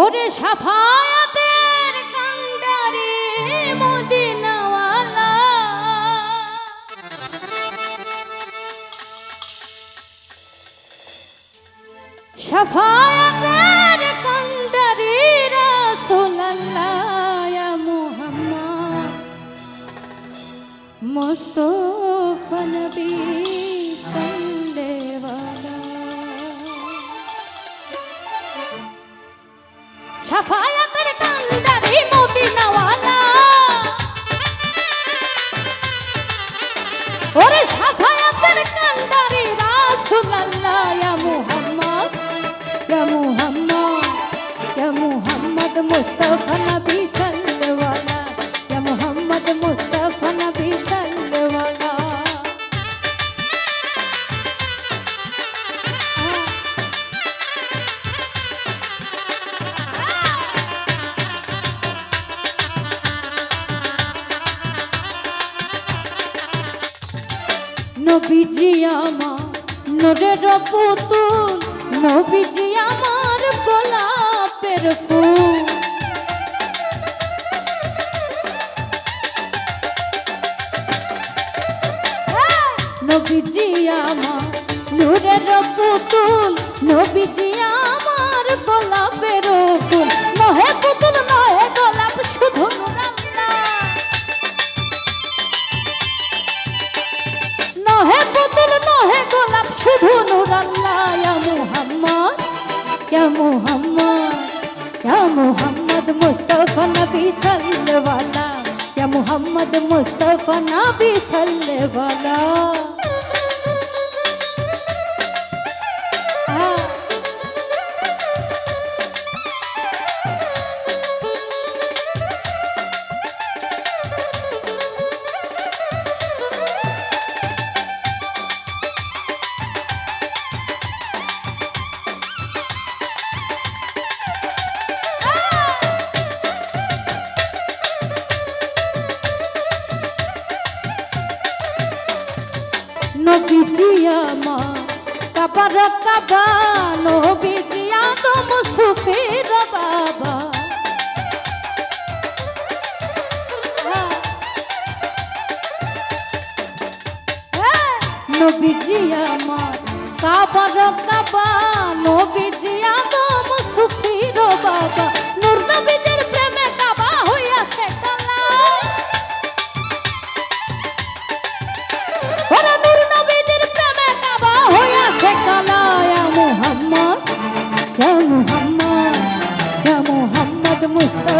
ওরে সাফায়াতের কান্ডারে মদিনাওয়ালা। সাফায়াতের কান্ডারে রাসূলুল্লাহ মুহাম্মদ। মুস্তাফা নবী সাফায়াতের কান্দারি মদিনাওয়ালা। ওরে সাফায়াতের কান্দারি রাসূলুল্লাহ ইয়া মুহাম্মদ ইয়া মুহাম্মদ ইয়া মুহাম্মদ মুস্তাফা। নবীজি আমার, নরের পুতুল। নবীজি আমার গোলাপের ফুল। নবীজি আমার, নূরের পুতুল। নবীজি আমার গোলাপের ফুল। নহে পুতুল মুহাম্মদ মুস্তাফা নবী সাল্লাল্লাহু ইয়া মুহাম্মদ মুস্তাফা নবী সাল্লাল্লাহু নবীজি কাবার কাবা নবীজি আদম সুফির বাবা। নবীজি আমার কাবার কাবা নবীজি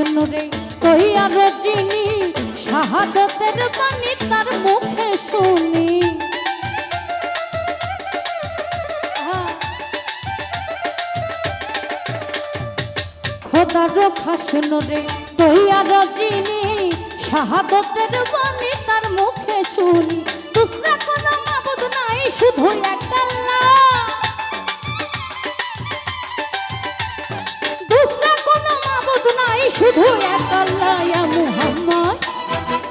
ভাষণ রে কই শাহাদতের বাণী তার মুখে শুনি। খোদার ভাষণ রে কই আর চিনি শাহাদতের বাণী তার মুখে শুনি। দুসরা কোনো মাবুদ নাই, শুধু একটা আল্লাহ নাই শুধু এক আল্লাহ ইয়া মুহাম্মদ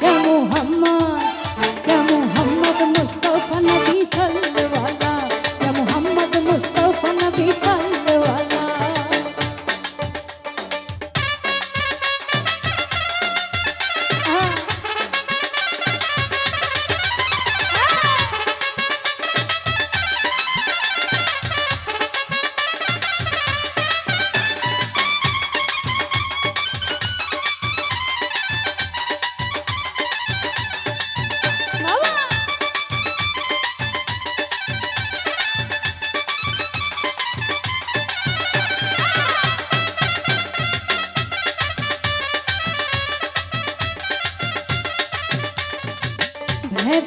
ইয়া মুহাম্মদ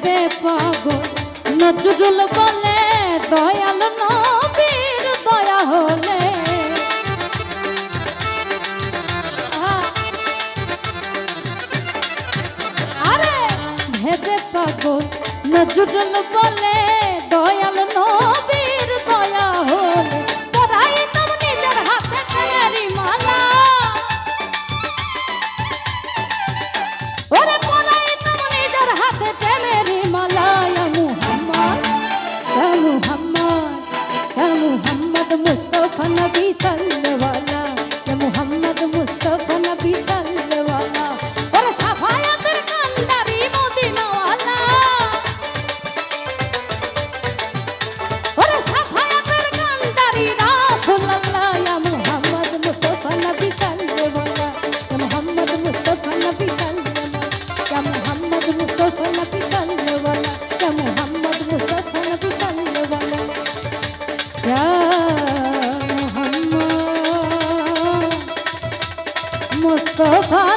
দে পাগল। নজরুল বলে দয়াল নবীর দয়া হলে। আরে ভেবে পাগল। নজরুল বলে কবা